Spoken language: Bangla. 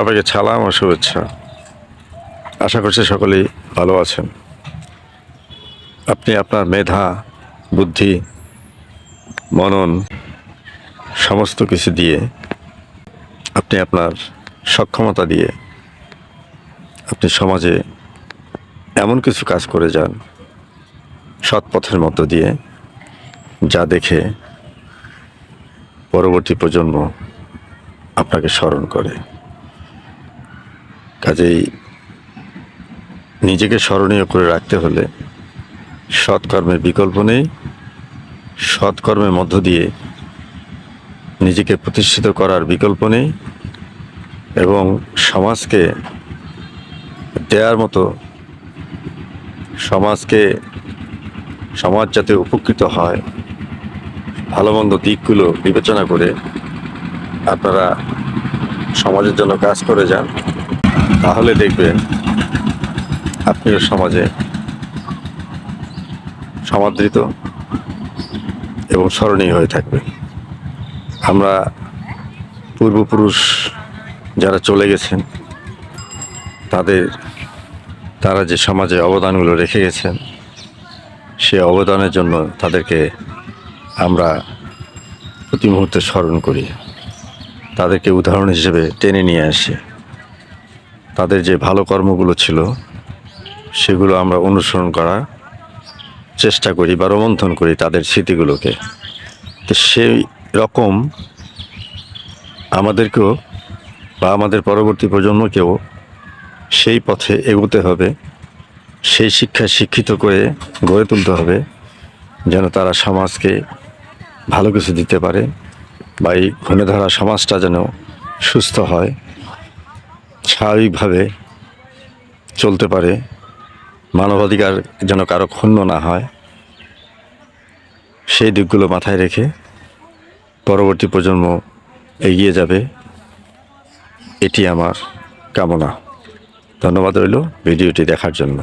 সবাইকে ছালাম ও শুভেচ্ছা। আশা করছি সকলেই ভালো আছেন। আপনি আপনার মেধা, বুদ্ধি, মনন, সমস্ত কিছু দিয়ে আপনি আপনার সক্ষমতা দিয়ে আপনি সমাজে এমন কিছু কাজ করে যান, সৎ পথের মধ্য দিয়ে, যা দেখে পরবর্তী প্রজন্ম আপনাকে স্মরণ করে। কাজেই নিজেকে স্মরণীয় করে রাখতে হলে সৎকর্মের বিকল্প নেই। সৎকর্মের মধ্য দিয়ে নিজেকে প্রতিষ্ঠিত করার বিকল্প নেই এবং সমাজকে দেওয়ার মতো সমাজকে সমাজ যাতে উপকৃত হয় ভালো মন্দ দিকগুলো বিবেচনা করে আপনারা সমাজের জন্য কাজ করে যান। তাহলে দেখবেন আপনিও সমাজে সমাদৃত এবং স্মরণীয় হয়ে থাকবে আমরা পূর্বপুরুষ যারা চলে গেছেন, তাদের, তারা যে সমাজে অবদানগুলো রেখে গেছেন, সে অবদানের জন্য তাদেরকে আমরা প্রতি মুহূর্তে স্মরণ করি। তাদেরকে উদাহরণ হিসেবে টেনে নিয়ে আসি। তাদের যে ভালো কর্মগুলো ছিল, সেগুলো আমরা অনুসরণ করার চেষ্টা করি বা রোমন্থন করি তাদের স্মৃতিগুলোকে। তো সেই রকম আমাদেরকেও বা আমাদের পরবর্তী প্রজন্মকেও সেই পথে এগোতে হবে, সেই শিক্ষায় শিক্ষিত করে গড়ে তুলতে হবে, যেন তারা সমাজকে ভালো কিছু দিতে পারে বা এই ঘুণে ধরা সমাজটা যেন সুস্থ হয়। স্বাভাবিকভাবে চলতে পারে। মানবাধিকার যেন কারও ক্ষুণ্ণ না হয়। সেই দিকগুলো মাথায় রেখে পরবর্তী প্রজন্ম এগিয়ে যাবে। এটি আমার কামনা। ধন্যবাদ রইল ভিডিওটি দেখার জন্য।